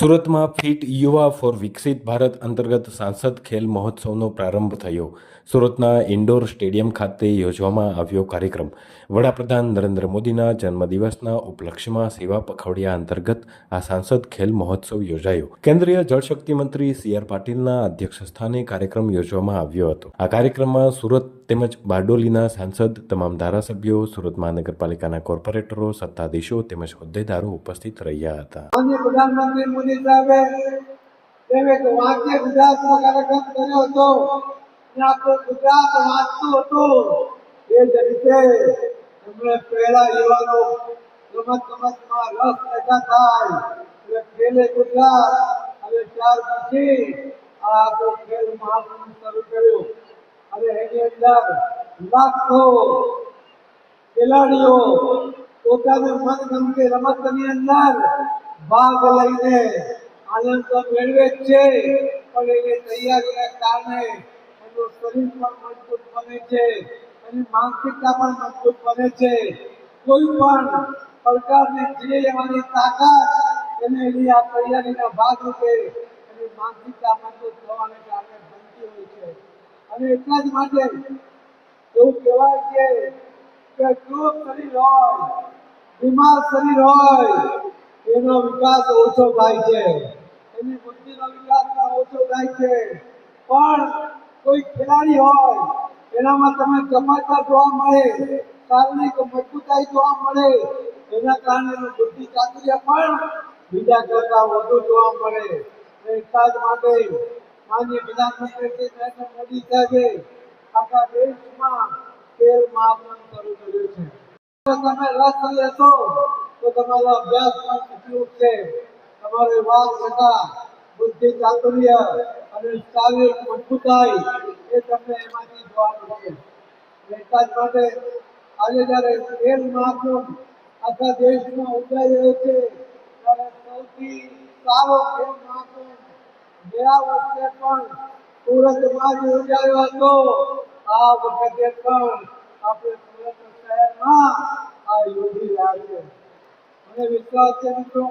સુરતમાં ફિટ યુવા ફોર વિકસિત ભારત અંતર્ગત સાંસદ ખેલ મહોત્સવનો પ્રારંભ થયો. સુરતના ઇન્ડોર સ્ટેડિયમ ખાતે યોજવામાં આવ્યો કાર્યક્રમ. વડાપ્રધાન નરેન્દ્ર મોદીના જન્મદિવસના ઉપલક્ષ્યમાં સેવા પખવાડિયા અંતર્ગત આ સાંસદ ખેલ મહોત્સવ યોજાયો. કેન્દ્રીય જળશક્તિ મંત્રી સી આર પાટીલના અધ્યક્ષસ્થાને કાર્યક્રમ યોજવામાં આવ્યો હતો. આ કાર્યક્રમમાં સુરત તેમજ બારડોલીના સાંસદ, તમામ ધારાસભ્યો, સુરત મહાનગરપાલિકાના કોર્પોરેટરો, સત્તાધીશો તેમજ હોદ્દેદારો ઉપસ્થિત રહ્યા હતા. પ્રધાનમંત્રી મોદી સાહેબે જેમ કાર્યક્રમ કર્યો હતો ગુજરાત વાંચતું ત્યાર પછી આ આપણું ખેલ મહાકુંભ શરૂ કર્યું. અને એની અંદર લાખો ખેલાડીઓ પોતાને મનગમતી રમતની અંદર ભાગ લઈને આનંદ તો મેળવે છે, પણ એની તૈયારીના કારણે એનું શરીર પણ મજબૂત બને છે, એની માનસિકતા પણ મજબૂત બને છે. કોઈ પણ પ્રકારની લેવાની તાકાત એને એની આ તૈયારીના ભાગરૂપે એની માનસિકતા મજબૂત થવાને કારણે અને એટલા જ માટે એવું કહેવાય છે કે જો શરીર હોય, બીમાર શરીર હોય, એનો વિકાસ ઓછો થાય છે. એની બુદ્ધિનો વિકાસ પણ ઓછો થાય છે. પણ કોઈ ખેલાડી હોય, એનામાં તમે ચમત્કાર જોવા મળે, શારીરિક મજબૂતાઈ જોવા મળે, એના કારણે એનું બુદ્ધિ ચાતુર્ય પણ બીજા કરતા વધુ જોવા મળે. એટલા જ માટે માનનીય પ્રધાનમંત્રી શ્રી નરેન્દ્ર મોદી સાહેબે આખા દેશમાં તેલ મહાકુંભ શરૂ કર્યું છે. જો તમે રસ લેશો તો તમારો અભ્યાસ પણ ઉપયોગ છે. તમારે વાત થતા બુદ્ધિ ચાતુર્ય અને શારીરિક મજબૂતાઈ એ તમને એમાંથી જોવા મળશે. એટલા જ માટે આજે જ્યારે તેલ મહાકુંભ આખા દેશમાં ઉજાઈ રહ્યો છે, ત્યારે સૌથી સારો ખેલ મહાકુંભ ગયા વર્ષે પણ સુરતમાં જ યોજાયો હતો. આ વખતે પણ આપણે સુરત શહેરમાં આ યોજી રહ્યા મને વિશ્વાસ છે મિત્રો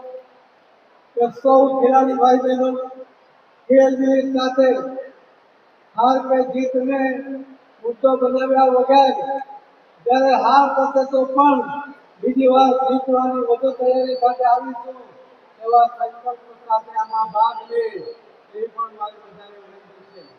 કે સૌ ખેલાડી ભાઈ બહેનો ખેલની સાથે હાર કે જીતને મુદ્દો બનાવ્યા વગર જ્યારે હાર થશે તો પણ બીજી વાર જીતવાની વધુ તૈયારી સાથે આવીશું એવા સંકલ્પ સાથે આમાં ભાગ લે એ પણ મારી બધાને વિનંતી છે.